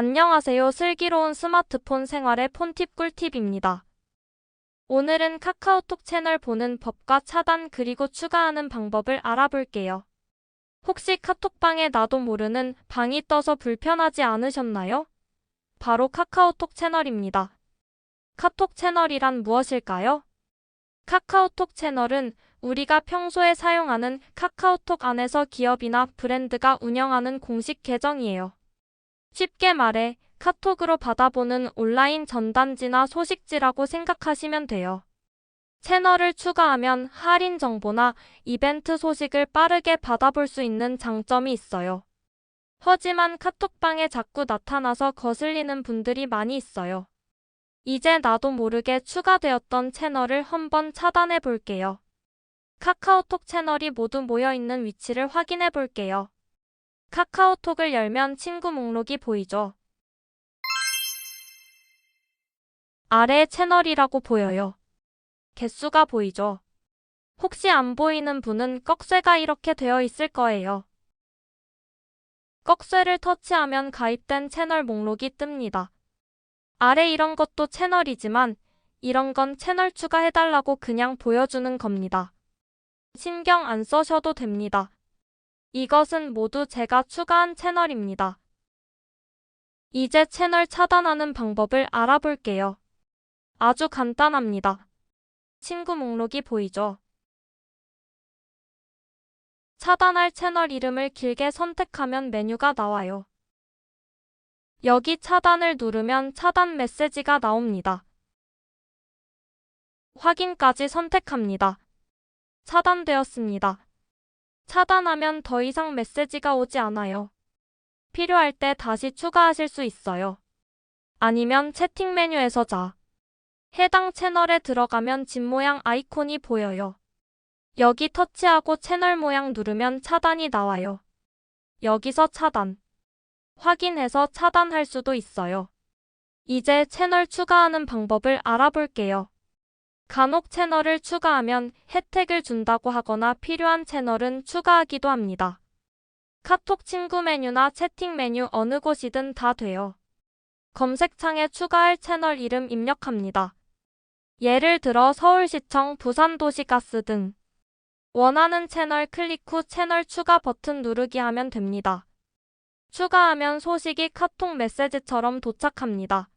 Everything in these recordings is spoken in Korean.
안녕하세요. 슬기로운 스마트폰 생활의 폰팁 꿀팁입니다. 오늘은 카카오톡 채널 보는 법과 차단 그리고 추가하는 방법을 알아볼게요. 혹시 카톡방에 나도 모르는 방이 떠서 불편하지 않으셨나요? 바로 카카오톡 채널입니다. 카톡 채널이란 무엇일까요? 카카오톡 채널은 우리가 평소에 사용하는 카카오톡 안에서 기업이나 브랜드가 운영하는 공식 계정이에요. 쉽게 말해 카톡으로 받아보는 온라인 전단지나 소식지라고 생각하시면 돼요. 채널을 추가하면 할인 정보나 이벤트 소식을 빠르게 받아볼 수 있는 장점이 있어요. 하지만 카톡방에 자꾸 나타나서 거슬리는 분들이 많이 있어요. 이제 나도 모르게 추가되었던 채널을 한번 차단해 볼게요. 카카오톡 채널이 모두 모여 있는 위치를 확인해 볼게요. 카카오톡을 열면 친구 목록이 보이죠? 아래 채널이라고 보여요. 개수가 보이죠? 혹시 안 보이는 분은 꺽쇠가 이렇게 되어 있을 거예요. 꺽쇠를 터치하면 가입된 채널 목록이 뜹니다. 아래 이런 것도 채널이지만 이런 건 채널 추가해달라고 그냥 보여주는 겁니다. 신경 안 써셔도 됩니다. 이것은 모두 제가 추가한 채널입니다. 이제 채널 차단하는 방법을 알아볼게요. 아주 간단합니다. 친구 목록이 보이죠? 차단할 채널 이름을 길게 선택하면 메뉴가 나와요. 여기 차단을 누르면 차단 메시지가 나옵니다. 확인까지 선택합니다. 차단되었습니다. 차단하면 더 이상 메시지가 오지 않아요. 필요할 때 다시 추가하실 수 있어요. 아니면 채팅 메뉴에서 자. 해당 채널에 들어가면 집 모양 아이콘이 보여요. 여기 터치하고 채널 모양 누르면 차단이 나와요. 여기서 차단. 확인해서 차단할 수도 있어요. 이제 채널 추가하는 방법을 알아볼게요. 간혹 채널을 추가하면 혜택을 준다고 하거나 필요한 채널은 추가하기도 합니다. 카톡 친구 메뉴나 채팅 메뉴 어느 곳이든 다 돼요. 검색창에 추가할 채널 이름 입력합니다. 예를 들어 서울시청, 부산도시가스 등 원하는 채널 클릭 후 채널 추가 버튼 누르기 하면 됩니다. 추가하면 소식이 카톡 메시지처럼 도착합니다.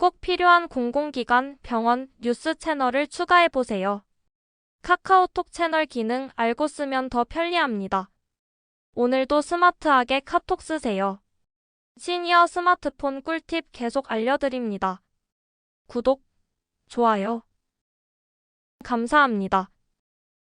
꼭 필요한 공공기관, 병원, 뉴스 채널을 추가해보세요. 카카오톡 채널 기능 알고 쓰면 더 편리합니다. 오늘도 스마트하게 카톡 쓰세요. 시니어 스마트폰 꿀팁 계속 알려드립니다. 구독, 좋아요. 감사합니다.